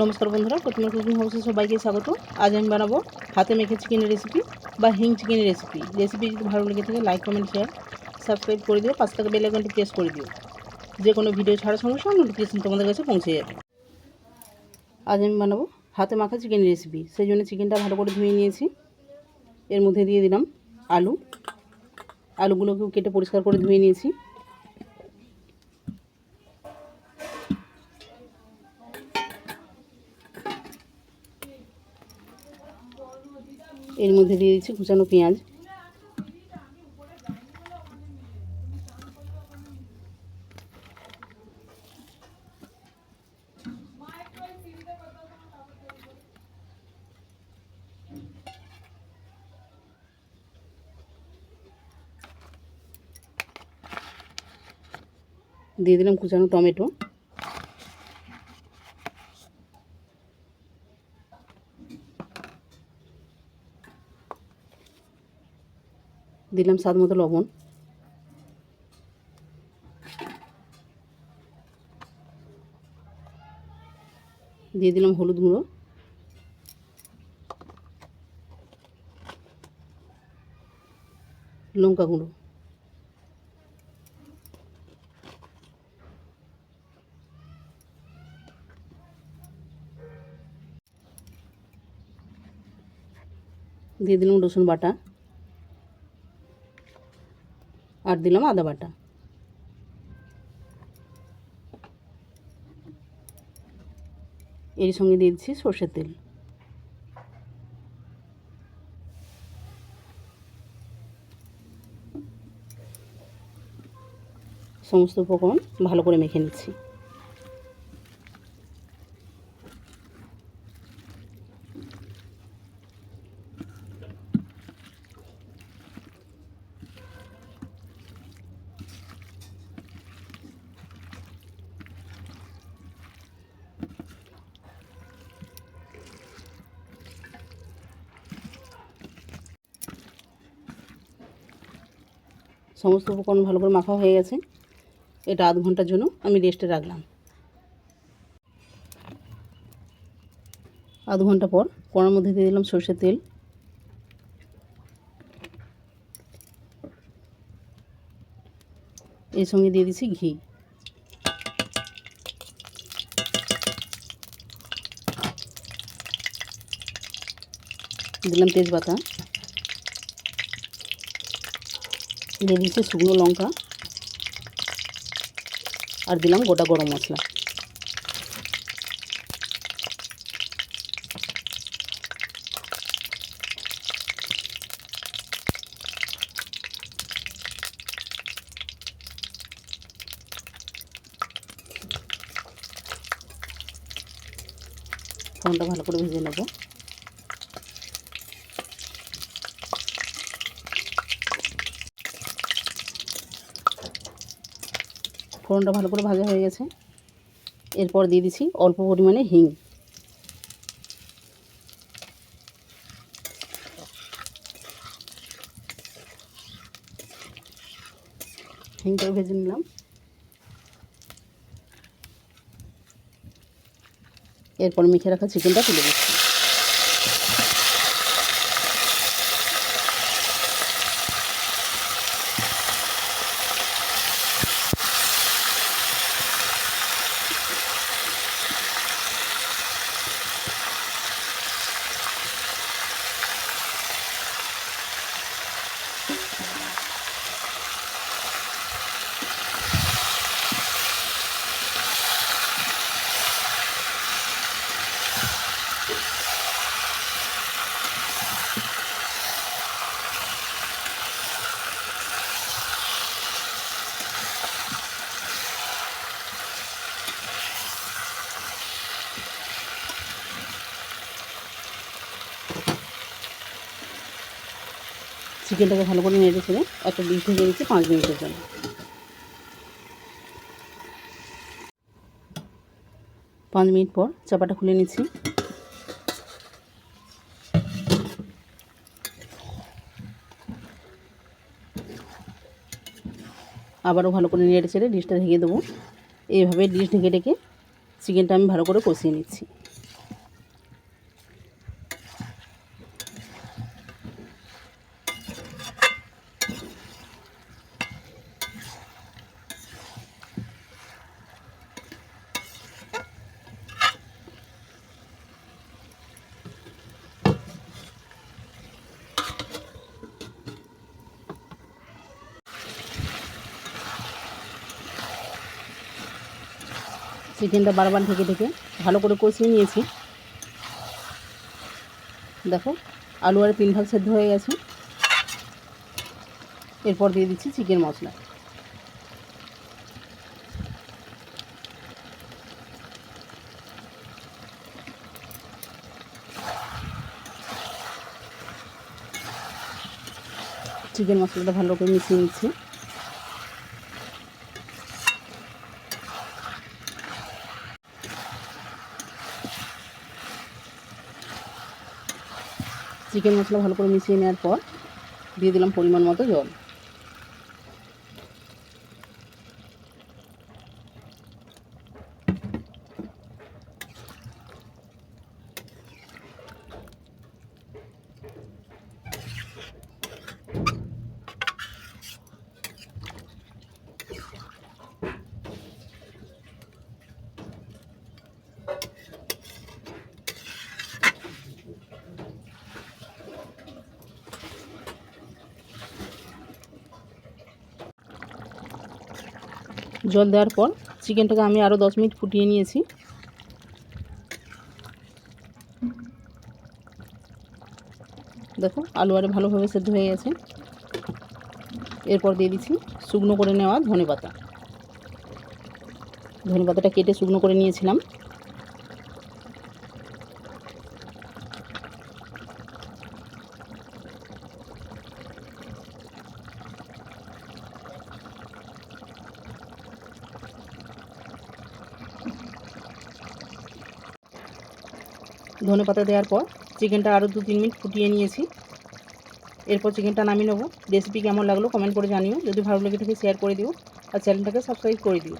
নমস্কার বন্ধুরা, প্রথমে কুকিং হাউসে সবাইকে স্বাগত। আজ আমি বানাবো হাতে মেখে চিকেনের রেসিপি বা হিং চিকেনের রেসিপি রেসিপি যদি ভালো লেগে থাকে লাইক কমেন্ট শেয়ার সাবস্ক্রাইব করে দিও পাঁচ টাকা বেল আইকনটি প্রেস করে দিও। যে কোনো ভিডিও ছাড়ার সঙ্গে সঙ্গে নোটিফিকেশন তোমাদের কাছে পৌঁছে যাবে। আজ আমি বানাবো হাতে মাখা চিকেনের রেসিপি সেই জন্য চিকেনটা ভালো করে ধুয়ে নিয়েছি। এর মধ্যে দিয়ে দিলাম আলু। আলুগুলোকেও কেটে পরিষ্কার করে ধুয়ে নিয়েছি। এর মধ্যে দিয়ে দিচ্ছি কুচানো পেঁয়াজ। দিয়ে দিলাম কুচানো টমেটো। দিলাম স্বাদ মতো লবণ। দিয়ে দিলাম হলুদ গুঁড়ো। লঙ্কা গুঁড়ো। দিয়ে দিলাম রসুন বাটা। আর দিলাম আদা বাটা। এর সঙ্গে দিয়ে দিচ্ছি সর্ষের তেল। সমস্ত উপকরণ ভালো করে মেখে নিচ্ছি। সমস্ত উপকরণ ভালো করে মাখা হয়ে গেছে। এটা আধ ঘণ্টার জন্য আমি রেস্টে রাখলাম। আধ ঘণ্টা পর কড়ার মধ্যে দিয়ে দিলাম সর্ষের তেল। এর সঙ্গে দিয়ে দিচ্ছি ঘি। দিলাম তেজপাতা। দিয়ে দিচ্ছি শুকনো লঙ্কা। আর দিলাম গোটা গরম মশলা। ফোনটা ভালো করে ভেজে নেব। ফোড়নটা ভালো করে ভাজা হয়ে গেছে। এরপর দিয়ে দিচ্ছি অল্প পরিমাণে হিং। হিংটাও ভেজে নিলাম। এরপর মেখে রাখা চিকেনটা তুলে দিচ্ছি। চিকেনটাকে ভালো করে নেড়ে ছেড়ে একটা ডিশ ঢেকে দিচ্ছি পাঁচ মিনিটের জন্য। পাঁচ মিনিট পর চাপাটা খুলে নিচ্ছি। আবারও ভালো করে নেড়ে ছেড়ে ডিশটা ঢেকে দেবো। এইভাবে ডিশ ঢেকে ঢেকে চিকেনটা আমি ভালো করে কষিয়ে নিচ্ছি। চিকেনটা বারবার ঢেকে ঢেকে ভালো করে কষিয়ে নিয়েছি। দেখো, আলু আর তিন ভাগ সেদ্ধ হয়ে গেছে। এরপর দিয়ে দিচ্ছি চিকেন মশলা। চিকেন মশলাটা ভালো করে মিশিয়ে নিচ্ছি। চিকেন মশলা ভালো করে মিশিয়ে নেওয়ার পর দিয়ে দিলাম পরিমাণ মতো জল। জল দেওয়ার পর চিকেনটাকে আমি আরও দশ মিনিট ফুটিয়ে নিয়েছি। দেখো, আলু আরে ভালোভাবে সেদ্ধ হয়ে গেছে। এরপর দিয়ে দিচ্ছি শুকনো করে নেওয়া ধনে পাতা ধনে পাতাটা কেটে শুকনো করে নিয়েছিলাম। ধনে পাতা দেওয়ার পর চিকেনটা আরও দু তিন মিনিট ফুটিয়ে নিয়েছি। এরপর চিকেনটা নামিয়ে নেব। রেসিপি কেমন লাগল কমেন্ট করে জানিও। যদি ভালো লেগে থাকে শেয়ার করে দিও। আর চ্যানেলটাকে সাবস্ক্রাইব করে দিও।